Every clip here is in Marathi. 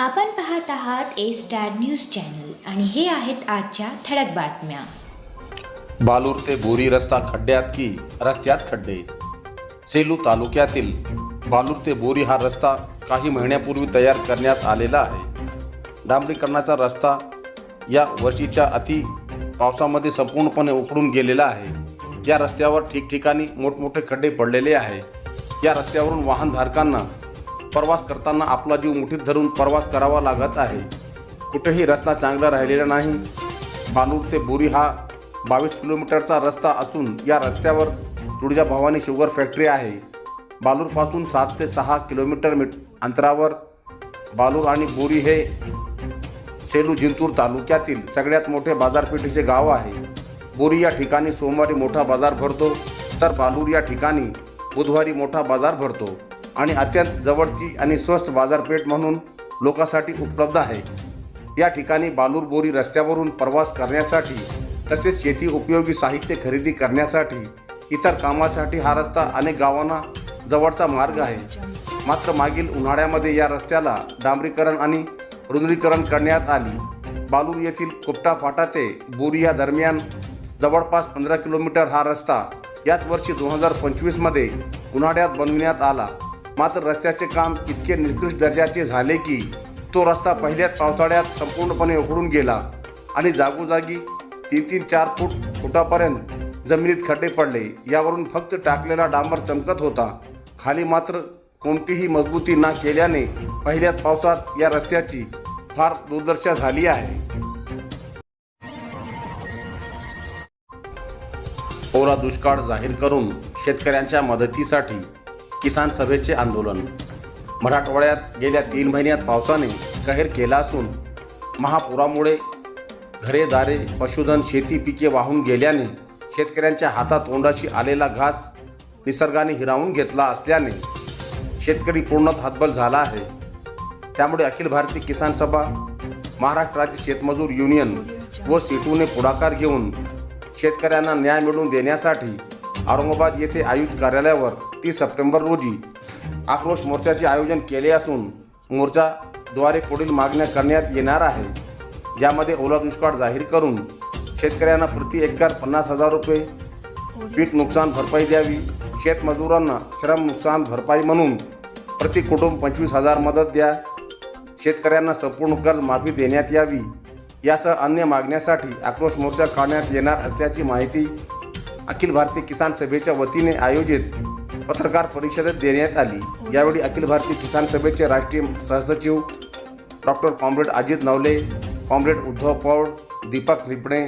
आपण पाहत आहात ए स्टार न्यूज चॅनल आणि हे आहेत आजच्या ठळक बातम्या. बालूर ते बोरी रस्ता खड्ड्यात की रस्त्यात खड्डे? सेलू तालुक्यातील बालूर ते बोरी हा रस्ता काही महिन्यापूर्वी तयार करण्यात आलेला आहे. डांबरीकरणाचा रस्ता या वर्षीच्या अति पावसामध्ये संपूर्णपणे उखडून गेलेला आहे. या रस्त्यावर ठिकठिकाणी मोठमोठे खड्डे पडलेले आहे. या रस्त्यावरून वाहनधारकांना प्रवास करताना आपला जीव मुठीत धरून प्रवास करावा लागत आहे. कुठेही रस्ता चांगला राहिलेला नाही. बालूर ते बोरी हा बावीस किलोमीटरचा रस्ता असून या रस्त्यावर तुळजा भवानी शुगर फॅक्टरी आहे. बालूरपासून सात ते सहा किलोमीटर मी अंतरावर बालूर आणि बोरी हे सेलू जिंतूर तालुक्यातील सगळ्यात मोठे बाजारपेठेचे गाव आहे. बोरी या ठिकाणी सोमवारी मोठा बाजार भरतो तर बालूर या ठिकाणी बुधवारी मोठा बाजार भरतो. आणि अत्यंत जवळची आणि स्वस्त बाजारपेठ म्हणून लोकांसाठी उपलब्ध आहे. या ठिकाणी बालूर बोरी रस्त्यावरून प्रवास करण्यासाठी तसेच शेती उपयोगी साहित्य खरेदी करण्यासाठी इतर कामासाठी हा रस्ता अनेक गावांना जवळचा मार्ग आहे. मात्र मागील उन्हाळ्यामध्ये या रस्त्याला डांबरीकरण आणि रुंदरीकरण करण्यात आली. बालूर येथील कोपटा फाटा ते बोरी या दरम्यान जवळपास पंधरा किलोमीटर हा रस्ता याच वर्षी दोन हजार पंचवीसमध्ये उन्हाळ्यात बनविण्यात आला. मात्र रस्त्याचे काम इतके निकृष्ट दर्जाचे झाले की तो रस्ता पहिल्याच पावसाळ्यात संपूर्णपणे उखडून गेला आणि जागोजागी तीन तीन चार फूट फुटापर्यंत जमिनीत खड्डे पडले. यावरून फक्त टाकलेला डांबर चमकत होता. खाली मात्र कोणतीही मजबूती न केल्याने पहिल्याच पावसात या रस्त्याची फार दुर्दशा झाली आहे. ओला दुष्काळ जाहीर करून शेतकऱ्यांच्या मदतीसाठी किसान सभेचे आंदोलन. मराठवाड्यात गेल्या तीन महिन्यात पावसाने कहर केला असून महापुरामुळे घरे दारे पशुधन शेती पिके वाहून गेल्याने शेतकऱ्यांच्या हातातोंडाशी आलेला घास निसर्गाने हिरावून घेतला असल्याने शेतकरी पूर्णत हातबल झाला आहे. त्यामुळे अखिल भारतीय किसान सभा महाराष्ट्र राज्य शेतमजूर युनियन व सिटूने पुढाकार घेऊन शेतकऱ्यांना न्याय मिळवून देण्यासाठी औरंगाबाद येथे आयुक्त कार्यालयावर तीस सप्टेंबर रोजी आक्रोश मोर्चाचे आयोजन केले असून मोर्चाद्वारे पुढील मागण्या करण्यात येणार आहे. ज्यामध्ये ओला दुष्काळ जाहीर करून शेतकऱ्यांना प्रति एकर पन्नास हजार रुपये पीक नुकसान भरपाई द्यावी. शेतमजुरांना श्रम नुकसान भरपाई म्हणून प्रति कुटुंब पंचवीस हजार मदत द्या. शेतकऱ्यांना संपूर्ण कर्ज माफी देण्यात यावी. यासह अन्य मागण्यासाठी आक्रोश मोर्चा काढण्यात येणार असल्याची माहिती अखिल भारतीय किसान सभेच्या वतीने आयोजित पत्रकार परिषदेत देण्यात आली. यावेळी अखिल भारतीय किसान सभेचे राष्ट्रीय सहसचिव doctor comrade Ajit Navale comrade Uddhav Paud Deepak Ripane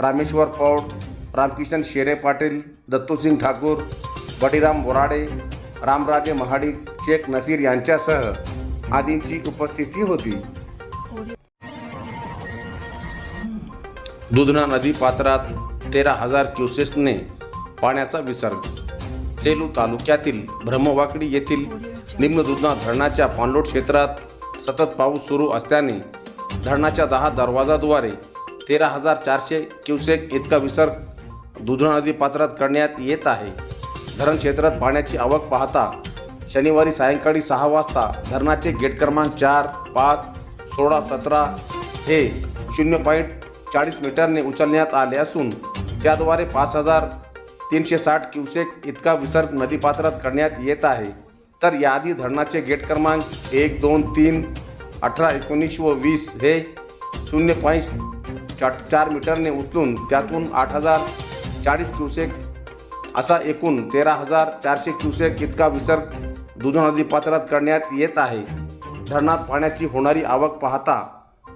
Rameshwar Paud Ramkishan Shere Patil Dattusingh Thakur बडीराम Borade Ramraje Mahadik Shaikh Naseer यांच्यासह आदींची उपस्थिती होती. दुधना नदी पात्रात तेरा हजार क्युसेसने पाण्याचा विसर्ग सेलू तालुक्यातील ब्रह्मवाकडी येथील निम्न दुधना धरणाच्या पाणलोट क्षेत्रात सतत पाऊस सुरू असल्याने धरणाच्या दहा दरवाजाद्वारे तेरा हजार चारशे क्युसेक इतका विसर्ग दुधना नदी पात्रात करण्यात येत आहे. धरण क्षेत्रात पाण्याची आवक पाहता शनिवारी सायंकाळी सहा वाजता धरणाचे गेट क्रमांक चार पाच सोळा सतरा हे शून्य पॉईंट चाळीस मीटरने उचलण्यात आले असून त्याद्वारे पाच हजार तीनशे साठ क्युसेक इतका विसर्ग नदीपात्रात करण्यात येत आहे. तर याआधी धरणाचे गेट क्रमांक एक दोन तीन अठरा एकोणीस व वीस हे शून्य पॉईंट चा चार मीटरने उचलून त्यातून आठ हजार चाळीस क्युसेक असा एकूण तेरा हजार चारशे क्युसेक इतका विसर्ग दुधना नदीपात्रात करण्यात येत आहे. धरणात पाण्याची होणारी आवक पाहता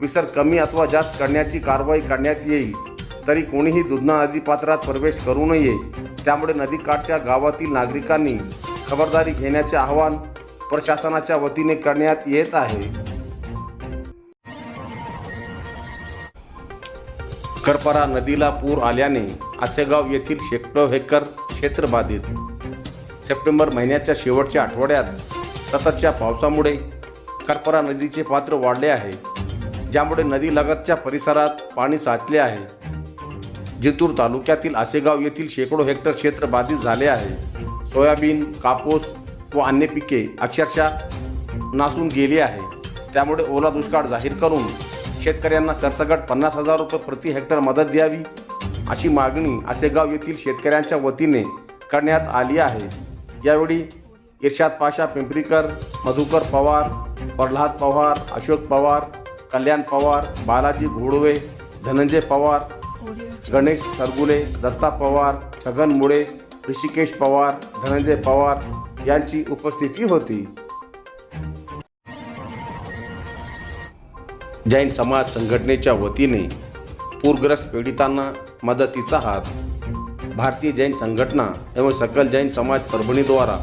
विसर्ग कमी अथवा जास्त करण्याची कारवाई करण्यात येईल. तरी कोणीही दुधना नदीपात्रात प्रवेश करू नये. त्यामुळे नदीकाठच्या गावातील नागरिकांनी खबरदारी घेण्याचे आवाहन प्रशासनाच्या वतीने करण्यात येत आहे. करपरा नदीला पूर आल्याने आसेगाव येथील शेकडो हेक्टर क्षेत्र बाधित. सप्टेंबर महिन्याच्या शेवटच्या आठवड्यात सततच्या पावसामुळे करपरा नदीचे पात्र वाढले आहे. ज्यामुळे नदीलगतच्या परिसरात पाणी साचले आहे. जिंतूर तालुक्यातील आसेगाव येथील शेकडो हेक्टर क्षेत्र बाधित झाले आहे. सोयाबीन कापूस व अन्य पिके अक्षरशः नासून गेली आहे. त्यामुळे ओला दुष्काळ जाहीर करून शेतकऱ्यांना सरसगट पन्नास हजार रुपये प्रति हेक्टर मदत द्यावी अशी मागणी आसेगाव येथील शेतकऱ्यांच्या वतीने करण्यात आली आहे. यावेळी इर्शाद पाशा पिंपरीकर मधुकर पवार प्रल्हाद पवार अशोक पवार कल्याण पवार बालाजी घोडवे धनंजय पवार गणेश सरगुले दत्ता पवार छगन मुळे ऋषिकेश पवार धनंजय पवार यांची उपस्थिती होती. जैन समाज संघटनेच्या वतीने पूरग्रस्त पीडितांना मदतीचा हात. भारतीय जैन संघटना एवं सकल जैन समाज परभणीद्वारा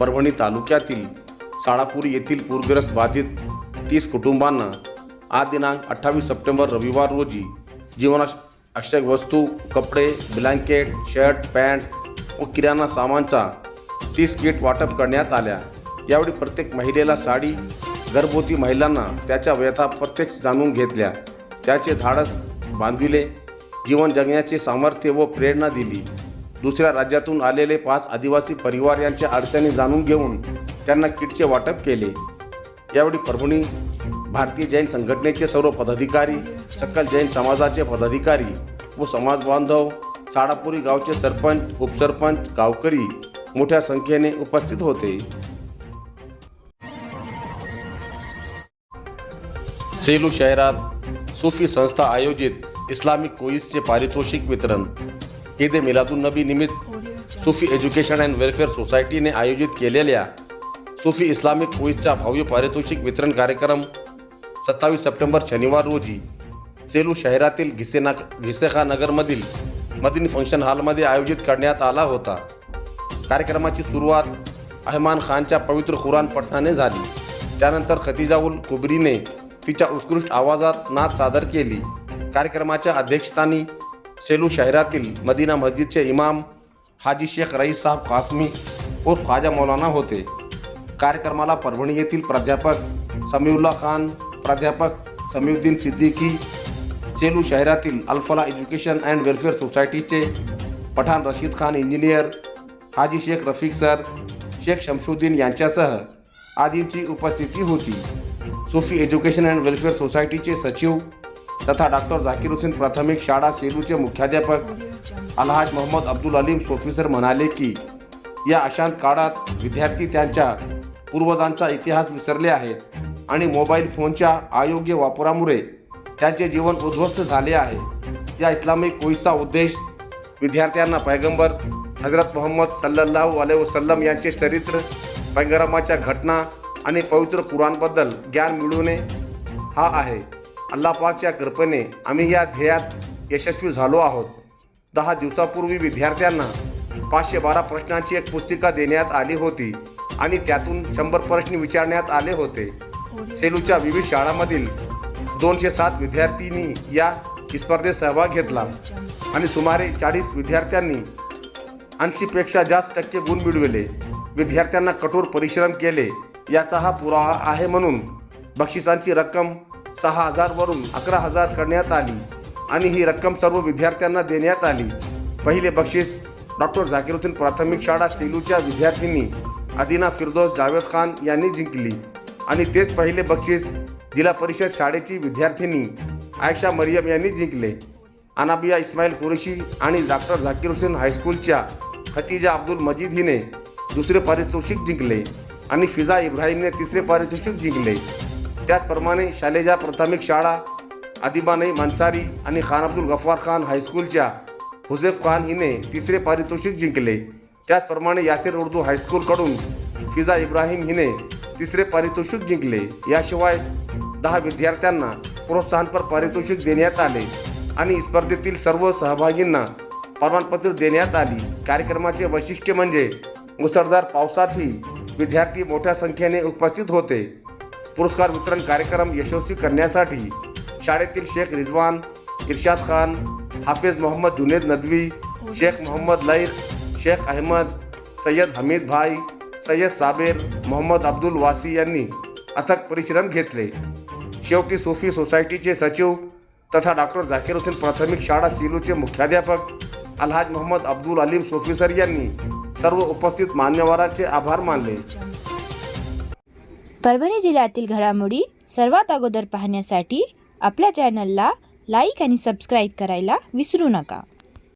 परभणी तालुक्यातील साळापुरी येथील पूरग्रस्त बाधित तीस कुटुंबांना आज दिनांक अठ्ठावीस सप्टेंबर रविवार रोजी आवश्यक वस्तू कपडे ब्लँकेट शर्ट पॅन्ट व किराणा सामानचा तीस किट वाटप करण्यात आल्या. यावेळी प्रत्येक महिलेला साडी गर्भवती महिलांना त्याच्या व्यथा प्रत्यक्ष जाणून घेतल्या. त्याचे धाडस बांधविले जीवन जगण्याचे सामर्थ्य व प्रेरणा दिली. दुसऱ्या राज्यातून आलेले पाच आदिवासी परिवार यांच्या अडचणी जाणून घेऊन त्यांना किटचे वाटप केले. यावेळी परभणी भारतीय जैन संघटनेचे सर्व पदाधिकारी सकल जैन समाजाचे पदाधिकारी व समाज बांधव साडापुरी गावचे सरपंच उपसरपंच गावकरी मोठ्या संख्येने उपस्थित होते. सेलू शहरात सूफी संस्था आयोजित इस्लामिक कोईसचे पारितोषिक वितरण. ईद ए मिलादुन्नबी निमित्त सुफी एज्युकेशन अँड वेलफेअर सोसायटीने आयोजित केलेल्या सूफी इस्लामिक कोईसचा भव्य पारितोषिक वितरण कार्यक्रम सत्तावीस सप्टेंबर शनिवार रोजी सेलू शहरातील घिसेना घिसेखा नगरमधील मदिनी फंक्शन हॉलमध्ये आयोजित करण्यात आला होता. कार्यक्रमाची सुरुवात अहमान खानच्या पवित्र कुराण पठणाने झाली. त्यानंतर खतिजाउल कुबरीने तिच्या उत्कृष्ट आवाजात नाच सादर केली. कार्यक्रमाच्या अध्यक्षस्थानी सेलू शहरातील मदिना मस्जिदचे इमाम हाजी शेख रईस साहब कासमी उर्फ ख्वाजा मौलाना होते. कार्यक्रमाला परभणी येथील प्राध्यापक समीउल्ला खान प्राध्यापक समीउद्दीन सिद्दीकी सेलू शहरातील अल्फला एज्युकेशन अँड वेलफेअर सोसायटीचे पठाण रशीद खान इंजिनियर हाजी शेख रफिक सर शेख शमशुद्दीन यांच्यासह आदींची उपस्थिती होती. सुफी एज्युकेशन अँड वेलफेअर सोसायटीचे सचिव तथा डॉक्टर झाकीर हुसेन प्राथमिक शाळा सेलूचे मुख्याध्यापक अलहाज मोहम्मद अब्दुल अलीम सोफी म्हणाले की या अशांत काळात विद्यार्थी त्यांच्या पूर्वजांचा इतिहास विसरले आहेत आणि मोबाईल फोनच्या अयोग्य वापरामुळे त्यांचे जीवन उद्ध्वस्त झाले आहे. या इस्लामिक कोईचा उद्देश विद्यार्थ्यांना पैगंबर हजरत मोहम्मद सल्लल्लाहू अलैहि वसल्लम यांचे चरित्र पैगंबराच्या घटना आणि पवित्र कुराणबद्दल ज्ञान मिळवणे हा आहे. अल्लापाकच्या कृपेने आम्ही या ध्येयात यशस्वी झालो आहोत. दहा दिवसापूर्वी विद्यार्थ्यांना पाचशे बारा प्रश्नांची एक पुस्तिका देण्यात आली होती आणि त्यातून शंभर प्रश्न विचारण्यात आले होते. सेलूच्या विविध शाळांमधील दोनशे सात विद्यार्थ्यांनी या स्पर्धेत सहभाग घेतला. आणि सुमारे चाळीस विद्यार्थ्यांनी ऐंशीपेक्षा जास्त टक्के गुण मिळविले. विद्यार्थ्यांना कठोर परिश्रम केले. याचा हा पुरावा आहे म्हणून बक्षिसांची रक्कम सहा हजारवरून अकरा हजार करण्यात आली आणि ही रक्कम सर्व विद्यार्थ्यांना देण्यात आली. पहिले बक्षीस डॉक्टर झाकिरुद्दीन प्राथमिक शाळा सेलूच्या विद्यार्थिनी अदिना फिरदोस जावेद खान यांनी जिंकली. आणि तेच पहिले बक्षीस जिल्हा परिषद शाळेची विद्यार्थिनी आयशा मरियम यांनी जिंकले. अनाबिया इस्माईल कुरेशी आणि डॉक्टर झाकीर हुसेन हायस्कूलच्या खतिजा अब्दुल मजीद हिने दुसरे पारितोषिक जिंकले आणि फिजा इब्राहिमने तिसरे पारितोषिक जिंकले. त्याचप्रमाणे शालेजा प्राथमिक शाळा आदिबानई मानसारी आणि खान अब्दुल गफ्फार खान हायस्कूलच्या हुसेफ खान हिने तिसरे पारितोषिक जिंकले. त्याचप्रमाणे यासिर उर्दू हायस्कूलकडून फिजा इब्राहिम हिने तिसरे पारितोषिक जिंकले. याशिवाय दहा विद्यार्थ्यांना प्रोत्साहनपर पारितोषिक देण्यात आले आणि स्पर्धेतील सर्व सहभागींना प्रमाणपत्र देण्यात आली. कार्यक्रमाचे वैशिष्ट्य म्हणजे मुसळधार पावसातही विद्यार्थी मोठ्या संख्येने उपस्थित होते. पुरस्कार वितरण कार्यक्रम यशस्वी करण्यासाठी शाळेतील शेख रिजवान इर्शाद खान हाफिज मोहम्मद जुनेद नदवी शेख मोहम्मद लैक शेख अहमद सय्यद हमीद भाई सय्यद साबेर मोहम्मद अब्दुल वासी यांनी अथक परिश्रम घेतले. शेवटी सोफी सोसायटीचे सचिव तथा डॉक्टर झाकीर हुसेन प्राथमिक शाळा सिलूचे मुख्याध्यापक अलहाज मोहम्मद अब्दुल अलीम सोफीसर यांनी सर्व उपस्थित मान्यवरांचे आभार मानले परभणी जिल्ह्यातील घडामोडी सर्वात अगोदर पाहण्यासाठी आपल्या चॅनलला लाईक आणि सबस्क्राईब करायला विसरू नका.